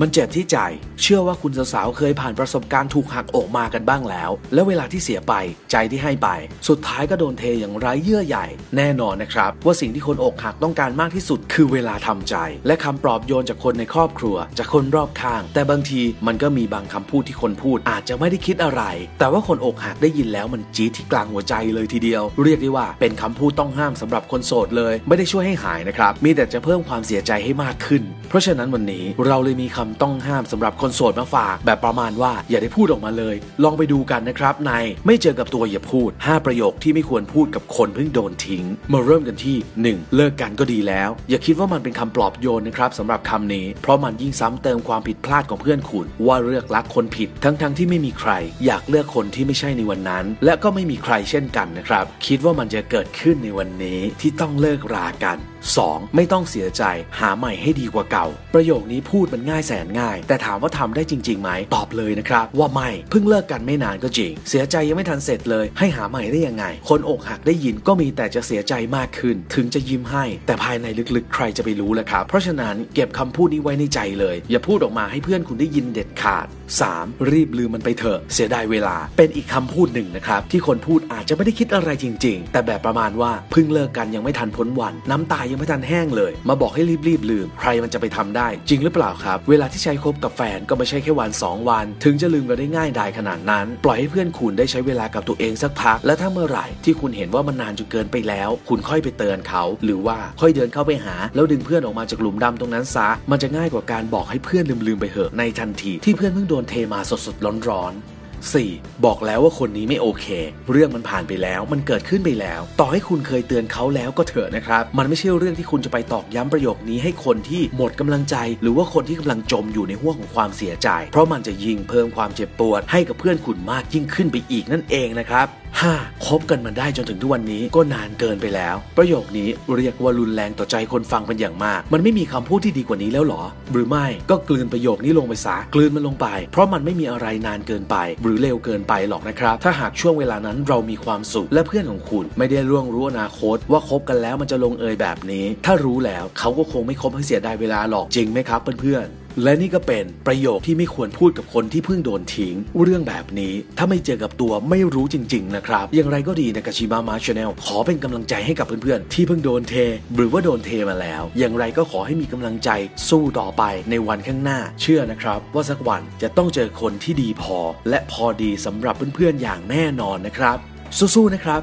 มันเจ็บที่ใจ เชื่อว่าคุณสาวๆเคยผ่านประสบการณ์ถูกหักอกมากันบ้างแล้ว และเวลาที่เสียไป ใจที่ให้ไป สุดท้ายก็โดนเทอย่างไร้เยื่อใยแน่นอนนะครับ ว่าสิ่งที่คนอกหักต้องการมากที่สุด คือเวลาทำใจ และคำปลอบโยนจากคนในครอบครัว จากคนรอบข้าง แต่บางทีมันก็มีบางคำพูดที่คนพูดอาจจะไม่ได้คิดอะไร แต่ว่าคนอกหักได้ยินแล้วมันจี๊ดที่กลางหัวใจเลยทีเดียว เรียกได้ว่าเป็นคำพูดต้องห้ามสำหรับคนโสดเลย ไม่ได้ช่วยให้หายนะครับมีแต่จะเพิ่มความเสียใจให้มากขึ้น เพราะฉะนั้นวันนี้เราเลยมีคำต้องห้ามสำหรับคนโสดมาฝาก แบบประมาณว่าอย่าได้พูดออกมาเลย ลองไปดูกันนะครับในไม่เจอกับตัวอย่าพูด 5 ประโยคที่ไม่ควรพูดกับคนเพิ่งโดนทิ้ง มาเริ่มกันที่ 1. เลิกกันก็ดีแล้ว อย่าคิดว่ามันเป็นคำปลอบโยนนะครับสำหรับคำนี้ เพราะมันยิ่งซ้ำเติมความผิดพลาดของเพื่อนคุณ ว่าเลือกรักคนผิดทั้งๆทที่ไม่มีใคร อยากเลือกคนที่ไม่ใช่ในวันนั้น และก็ไม่มีใครเช่นกันนะครับคิดว่ามันจะเกิดขึ้นในวันนี้ที่ต้องเลิกรากัน 2. ไม่ต้องเสียใจหาใหม่ให้ดีกว่าเก่า ประโยคนี้พูดมันง่ายแสนง่าย แต่ถามว่าทำได้จริงๆไหมตอบเลยนะครับ ว่าไม่เพิ่งเลิกกันไม่นานก็จริง เสียใจยังไม่ทันเสร็จเลย ให้หาใหม่ได้ยังไง คนอกหักได้ยินก็มีแต่จะเสียใจมากขึ้น ถึงจะยิ้มให้ แต่ภายในลึกๆ ใครจะไปรู้ล่ะครับเพราะฉะนั้นเก็บคำพูดนี้ไว้ในใจเลย อย่าพูดออกมาให้เพื่อนคุณได้ยินเด็ดขาด 3. รีบลืมมันไปเถอะเสียดายเวลา เป็นอีกคำพูดหนึ่งนะครับที่คนพูดอาจจะไม่ได้คิดอะไรจริง ๆ แต่แบบประมาณว่าเพิ่งเลิกกันยังไม่ทันพ้นวัน น้ำตายังไม่ทันแห้งเลย มาบอกให้รีบๆลืม ใครมันจะไปทำได้ จริงหรือเปล่าครับ เวลาที่ใช้คบกับแฟนก็ไม่ใช่แค่วัน 2 วัน ถึงจะลืมกันได้ง่ายดายขนาดนั้น ปล่อยให้เพื่อนคุณได้ใช้เวลากับตัวเองสักพัก และถ้าเมื่อไหร่ที่คุณเห็นว่ามันนานจนเกินไปแล้ว คุณค่อยไปเตือนเขา หรือว่าค่อยเดินเข้าไปหา แล้วดึงเพื่อนออกมาจากหลุมดำตรงนั้นซะมันจะง่ายกว่าการบอกให้เพื่อนลืมๆไปเหอะในทันทีที่เพื่อนเพิ่งโดนเทมาสดๆร้อนๆ 4. บอกแล้วว่าคนนี้ไม่โอเค เรื่องมันผ่านไปแล้ว มันเกิดขึ้นไปแล้ว ต่อให้คุณเคยเตือนเขาแล้วก็เถอะนะครับ มันไม่ใช่เรื่องที่คุณจะไปตอกย้ำประโยคนี้ให้คนที่หมดกำลังใจ หรือว่าคนที่กำลังจมอยู่ในห่วงของความเสียใจ เพราะมันจะยิ่งเพิ่มความเจ็บปวดให้กับเพื่อนคุณมากยิ่งขึ้นไปอีกนั่นเองนะครับ 5. คบกันมาได้จนถึงทุกวันนี้ก็นานเกินไปแล้ว ประโยคนี้เรียกว่ารุนแรงต่อใจคนฟังเป็นอย่างมาก มันไม่มีคำพูดที่ดีกว่านี้แล้วหรอ หรือไม่ก็กลืนประโยคนี้ลงไปซะกลืนมันลงไป เพราะมันไม่มีอะไรนานเกินไป หรือเร็วเกินไปหรอกนะครับ ถ้าหากช่วงเวลานั้นเรามีความสุข และเพื่อนของคุณไม่ได้ร่วงรู้อนาคต ว่าคบกันแล้วมันจะลงเอยแบบนี้ ถ้ารู้แล้วเขาก็คงไม่คบให้เสียดายเวลาหรอกจริงไหมครับเพื่อนๆ และนี่ก็เป็นประโยคที่ไม่ควรพูดกับคนที่เพิ่งโดนทิ้ง เรื่องแบบนี้ถ้าไม่เจอกับตัวไม่รู้จริง ๆ นะครับ อย่างไรก็ดีนะกาชิมามาชาแนลขอเป็นกำลังใจให้กับเพื่อนๆ ที่เพิ่งโดนเท หรือว่าโดนเทมาแล้ว อย่างไรก็ขอให้มีกำลังใจสู้ต่อไปในวันข้างหน้า เชื่อนะครับ ว่าสักวันจะต้องเจอคนที่ดีพอ และพอดีสำหรับเพื่อนๆอย่างแน่นอนนะครับ สู้ๆนะครับ